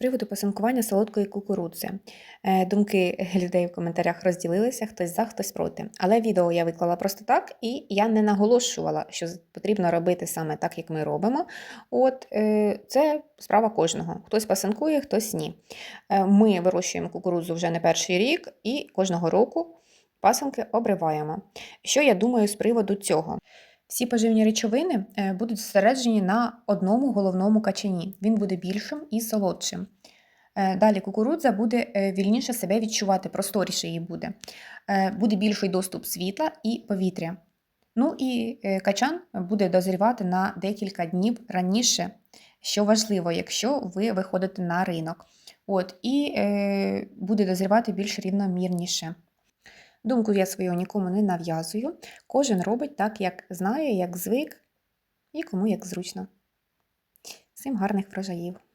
приводу пасинкування солодкої кукурудзи. Е, Думки людей в коментарях розділилися, хтось за, хтось проти. Але відео я виклала просто так, і я не наголошувала, що потрібно робити саме так, як ми робимо. От е, це справа кожного. Хтось пасинкує, хтось ні. Е, Ми вирощуємо кукурудзу вже не перший рік, і кожного року пасинки обриваємо. Що я думаю з приводу цього? Всі поживні речовини е, будуть зосереджені на одному головному качані. Він буде більшим і солодшим. Е, Далі кукурудза буде е, вільніше себе відчувати, просторіше їй буде. Буде більший доступ світла і повітря. Ну і качан буде дозрівати на декілька днів раніше, що важливо, якщо ви виходите на ринок. От, і буде дозрівати більш рівномірніше. Думку я свою нікому не нав'язую. Кожен робить так, як знає, як звик, і кому як зручно. Всім гарних врожаїв!